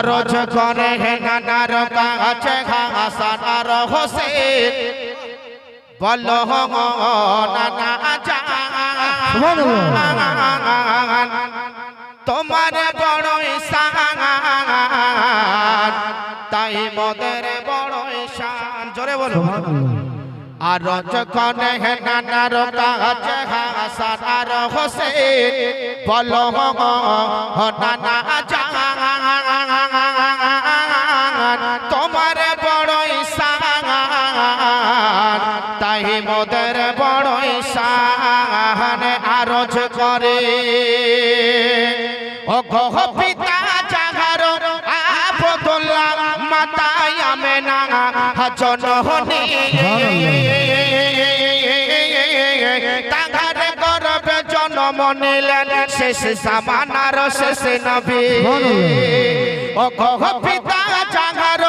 আরজ করে হে নানার কাছে হাসানার হোসেন, বলো তোমার বড় শান তাই মদের বড় শান জোরে বলো। আর যখন হে নানার কাছে হাসানার হোসেন, বলো নানা জান। আরজ করে। ও গহ পিতা জাগার আবদুল্লাহ মাতায় আমেনা জনহনি তাহার গর্বে জন্ম নিলেন শেষ জামানার শেষ নবী। ও গহ পিতা জাগার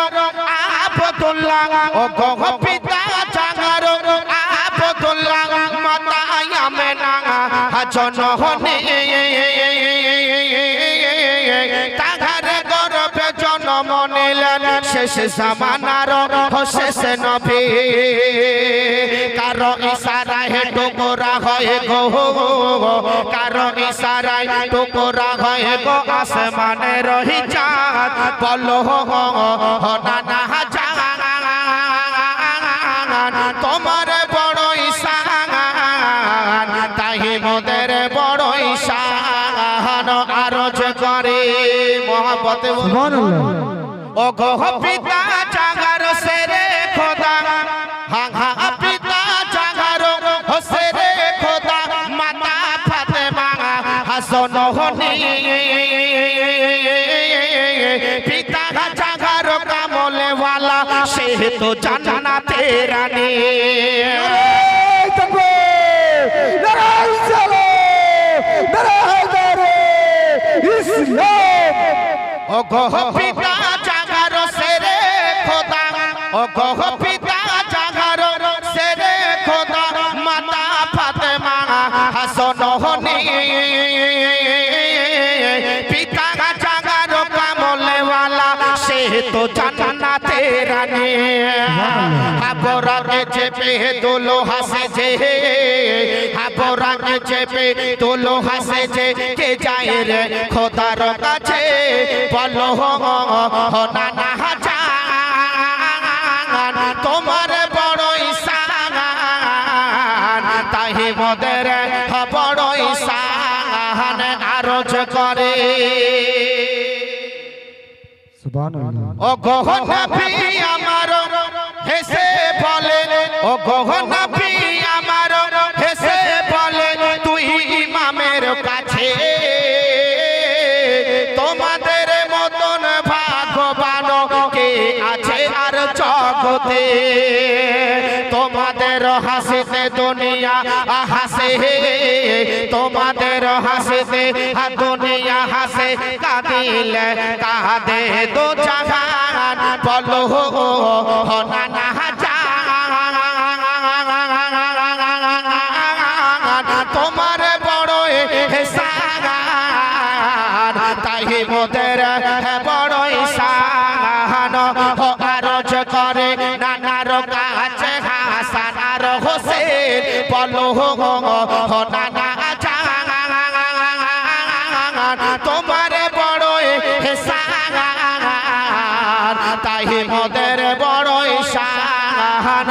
আবদুল্লাহ ও গহ পিতা জাগার আবদুল্লাহ মাতায় আমেনা জনহনি তাহার গর্বে জন্ম নিলেন শেষ জামানার শেষ নবী। কারও ইশারায় টুকরা হয় গো, কারও ইশারায় টুকরা হয় গো আসমানে রহি চাঁদ বলো নানা আরজ করে মহাপতে ও গো পিতা জাগার সেরে খোদা। হা হা পিতা জাগার হোসেরে খোদা। মাতা ফাতেমা হাসন হনি। পিতা জাগার কামলে ওয়ালা সে তো জান্নাতে রানী। গহ পিতা জাগার সেরে খোদা। গহ পিতা জাগার সেরে খোদা। মাতা ফাতেমা হাসন হনি। পিতা জাগার কামলে ওয়ালা সে তো জান্নাতে রানী। হাবরাকে চেপে দোলো হাসে যে হাবরাকে চেপে দোলো হাসে যে কে যায় রে খোদার কাছে? বলো নানা হাজান তোমার বড় ঈশান তাই মদের বড় ঈশান আরজ করে। ও গহনাপি আমার হেসে বলে ও গহনাপি আমার জগতে তোমাদের হাসিতে দুনিয়া হাসে। তোমাদের হাসিতে দুনিয়া হাসে। কাঁদিলে কাঁদে দো জাহান বলো নানা জাহান তোমার বড় হেসান, তাই মোদের বড় ঈশান আরজ করে। নানার কাছে হাসানার হোসেন বলো নানা তোমার বড় হেসান, তাই মোদের বড় ঈশান